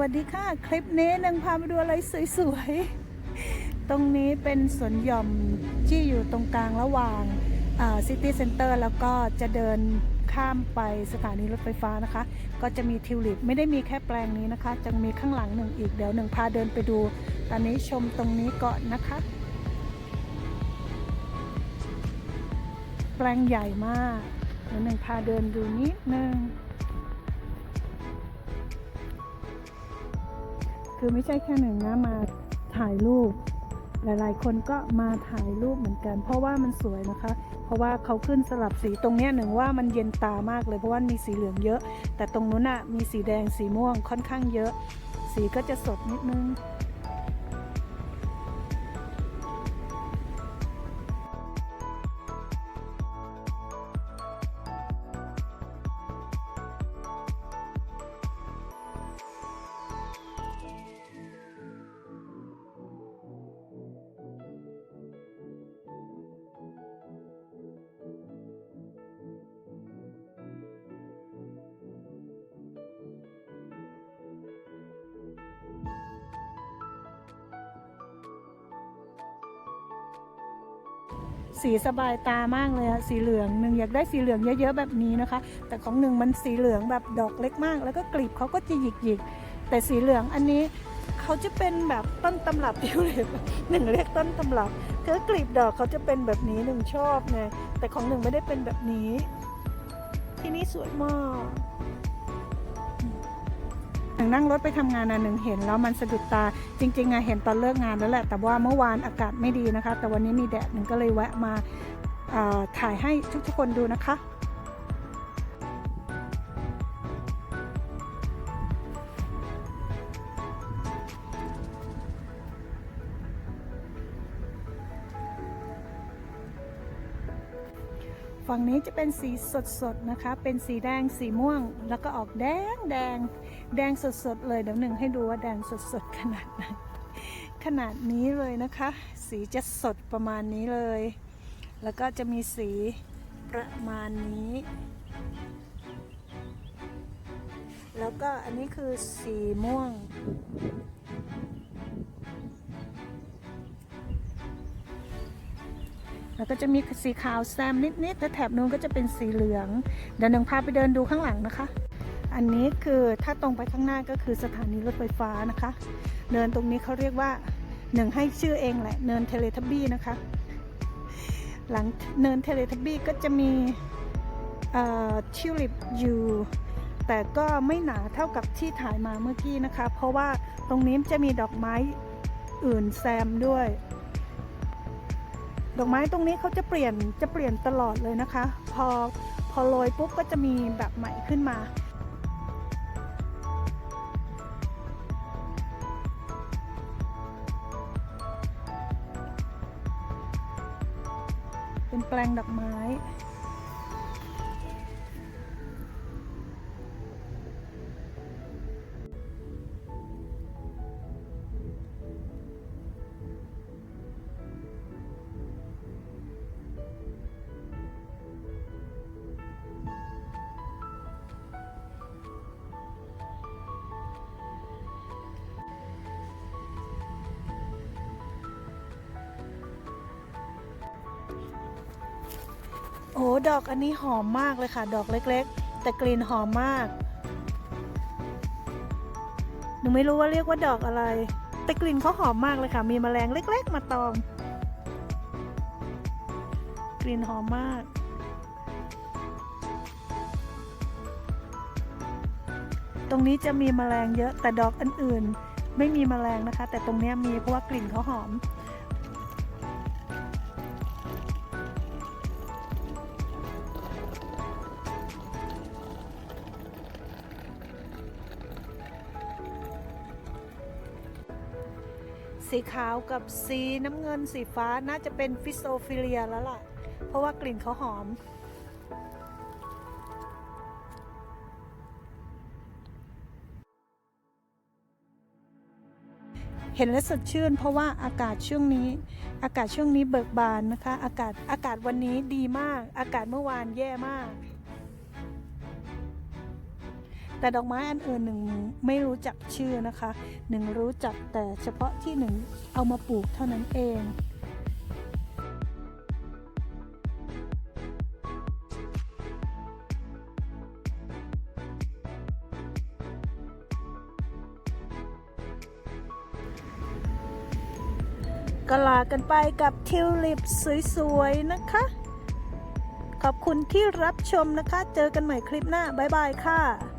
วัสดีค่ะ คลิปนี้นางพามาดูอะไรสวยๆ ตรงนี้เป็นสวนหย่อมที่อยู่ตรงกลางระหว่างซิตี้เซ็นเตอร์แล้วก็จะเดินข้ามไปสถานีรถไฟฟ้านะคะ ก็จะมีทิวลิปไม่ได้มีแค่แปลงนี้นะคะจะมีข้างหลังหนึ่งอีกเดี๋ยวหนึ่งพาเดินไปดู ตอนนี้ชมตรงนี้ก่อนนะคะ แปลงใหญ่มากเดี๋ยวหนึ่งพาเดินดูนิดนึง คือไม่ใช่แค่หนึ่งนะมาถ่ายรูป หลายๆ คนก็มาถ่ายรูปเหมือนกัน เพราะว่ามันสวยนะคะ เพราะว่าเขาขึ้นสลับสีตรงเนี้ยหนึ่งว่ามันเย็นตามากเลยเพราะว่ามีสีเหลืองเยอะ แต่ตรงนู้นอะมีสีแดงสีม่วงค่อนข้างเยอะ สีก็จะสดนิดนึง สีสบายตามากเลยอะสีเหลืองหนึ่งอยากได้สีเหลืองเยอะๆแบบนี้นะคะ แต่ของหนึ่งมันสีเหลืองแบบดอกเล็กมาก แล้วก็กลีบเขาก็จะหยิกๆ แต่สีเหลืองอันนี้เขาจะเป็นแบบต้นตำรับทิวลิปหนึ่งเรียกต้นตำรับคือกลีบดอกเขาจะเป็นแบบนี้หนึ่งชอบไงแต่ของหนึ่งไม่ได้เป็นแบบนี้ ที่นี่สวยมาก หนึ่งนั่งรถไปทำงานนะหนึ่งเห็นแล้วมันสะดุดตาจริงๆอะเห็นตอนเลิกงานแล้วแหละ แต่ว่าเมื่อวานอากาศไม่ดีนะคะ แต่วันนี้มีแดดหนึ่งก็เลยแวะมาถ่ายให้ทุกๆคนดูนะคะ ฝั่งนี้จะเป็นสีสดๆนะคะ เป็นสีแดงสีม่วง แล้วก็ออกแดงแดงแดงสดๆเลยเดี๋ยวหนึ่งให้ดูว่าแดงสดๆขนาดไหนขนาดนี้เลยนะคะ สีจะสดประมาณนี้เลย แล้วก็จะมีสีประมาณนี้ แล้วก็อันนี้คือสีม่วง แล้วก็จะมีสีขาวแซมนิดๆและแถบนู้นก็จะเป็นสีเหลือง เดี๋ยวหนึ่งพาไปเดินดูข้างหลังนะคะ อันนี้คือถ้าตรงไปข้างหน้าก็คือสถานีรถไฟฟ้านะคะ เนินตรงนี้เขาเรียกว่าหนึ่งให้ชื่อเองแหละเนินเทเลทับบี้นะคะ หลังเนินเทเลทับบี้ก็จะมีทิวลิปอยู่แต่ก็ไม่หนาเท่ากับที่ถ่ายมาเมื่อกี้นะคะ เพราะว่าตรงนี้จะมีดอกไม้อื่นแซมด้วย ดอกไม้ตรงนี้เขาจะเปลี่ยนจะเปลี่ยนตลอดเลยนะคะ พอพอโรยปุ๊บก็จะมีแบบใหม่ขึ้นมา เป็นแปลงดอกไม้ โอ้ดอกอันนี้หอมมากเลยค่ะ ดอกเล็ก ๆ แต่กลิ่นหอมมากหนูไม่รู้ว่าเรียกว่าดอกอะไร แต่กลิ่นเขาหอมมากเลยค่ะ มีแมลงเล็ก ๆ มาตอม กลิ่นหอมมาก ตรงนี้จะมีแมลงเยอะแต่ดอกอันอื่น ไม่มีแมลงนะคะ แต่ตรงนี้มีเพราะว่ากลิ่นเขาหอม สีขาวกับสีน้ำเงินสีฟ้าน่าจะเป็นฟิโซฟิเลียแล้วล่ะ เพราะว่ากลิ่นเขาหอม เห็นแล้วสดชื่น เพราะว่าอากาศช่วงนี้ อากาศช่วงนี้เบิกบานนะคะ อากาศอากาศวันนี้ดีมาก อากาศเมื่อวานแย่มาก แต่ดอกไม้อันอื่นหนึ่งไม่รู้จักชื่อนะคะหนึ่งรู้จักแต่เฉพาะที่หนึ่งเอามาปลูกเท่านั้นเองก็ลากันไปกับทิวลิปสวยๆนะคะ ขอบคุณที่รับชมนะคะ เจอกันใหม่คลิปหน้า บ๊ายบายค่ะ